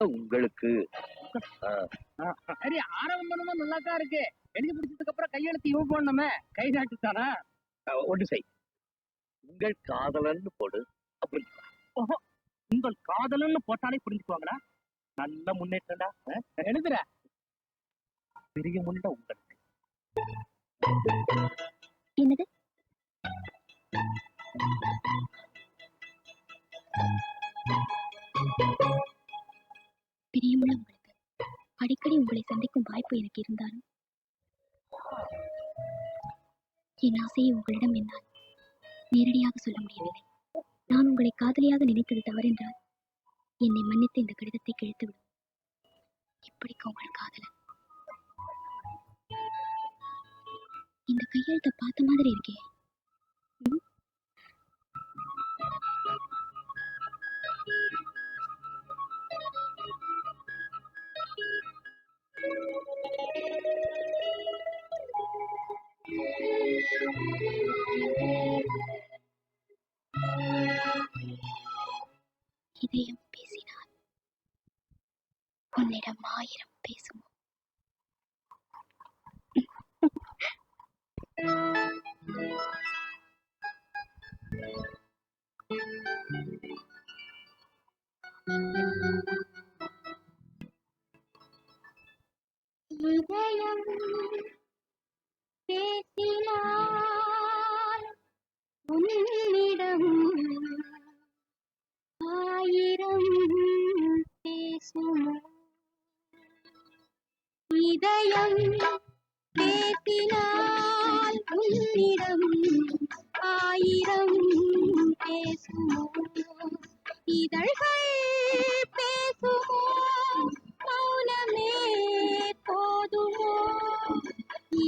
உங்களுக்கு. சரி ஆரம்பம் பண்ணும்போது நல்லா தான் இருக்கு. எழுதி முடிச்சதுக்கு அப்புறம் கையெழுத்து இவ போடணுமே? கை நாட்டு தானா ஒன்று செய். உங்கள் காதலன்னு போடு அப்படி உங்கள் காதலன்னு போட்டாலே புரிஞ்சுக்குவாங்களா? நல்ல முன்னேற்றம்டா? எழுதுற. பிரியமுள்ள உங்களுக்கு. என்னது? பிரியமுள்ள உங்களுக்கு. அடிக்கடி உங்களை சந்திக்கும் வாய்ப்பு எனக்கு இருந்தாலும். என் ஆசையை உங்களிடம் என்னால் நேரடியாக சொல்ல முடியவில்லை. நான் உங்களை காதலியாக நினைத்தது தவறென்றால் என்னை மன்னித்து இந்த கடிதத்தை கிழித்துவிடும். இப்படிக்கு உங்கள் காதலன். இந்த கையெழுத்தை பார்த்த மாதிரி இருக்கே. இதயம் பேசினால் உன்னிடம் ஆயிரம் பேசுமோ இதயம் பேசினால் உன்னிடம் ஆயிரம் பேசுமோ? இதயம் பேசினால் உன்னிடம் ஆயிரம்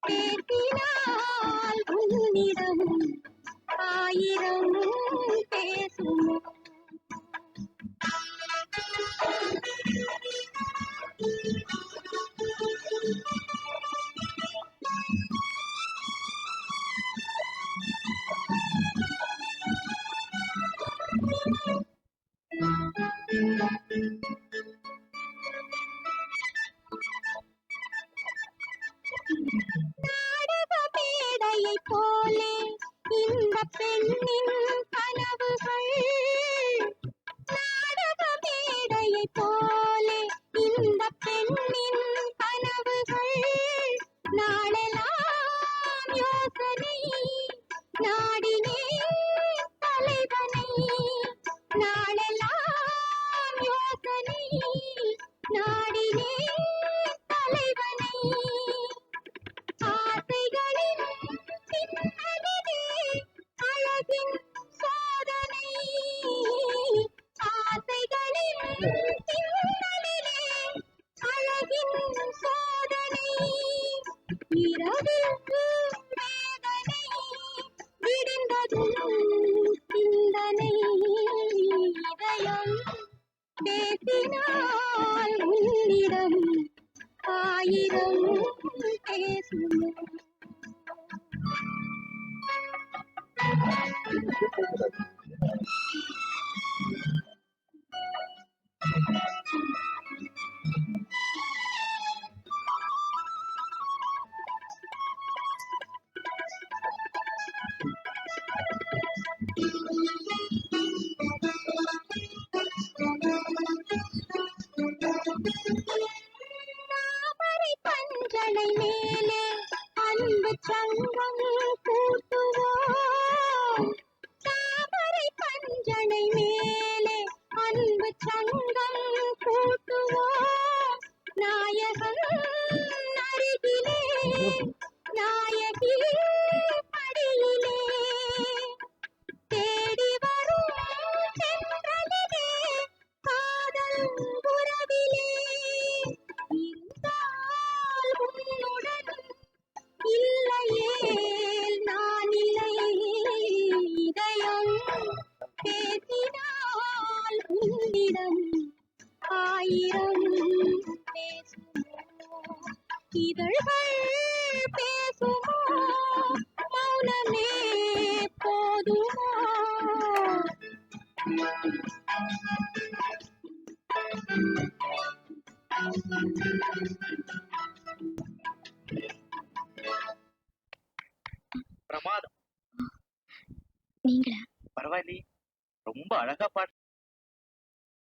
பேசினால் உன்னிடம் ஆயிரம் பேசுமோ. நாடக தலைவனை நாடினே தலைவனை நாளை பேசினால் உன்னிடம் ஆயிரம் பேசுமோ Thank you. மலர்ந்தனை மேலே அன்பு சங்கம். ஆயிரம் பேசுமோ இதழ்கள் பேசுமோ மௌனமே போதுமோ பிரமாதம். நீங்களா? பரவாயில்லையே. ரொம்ப அழகா பாடு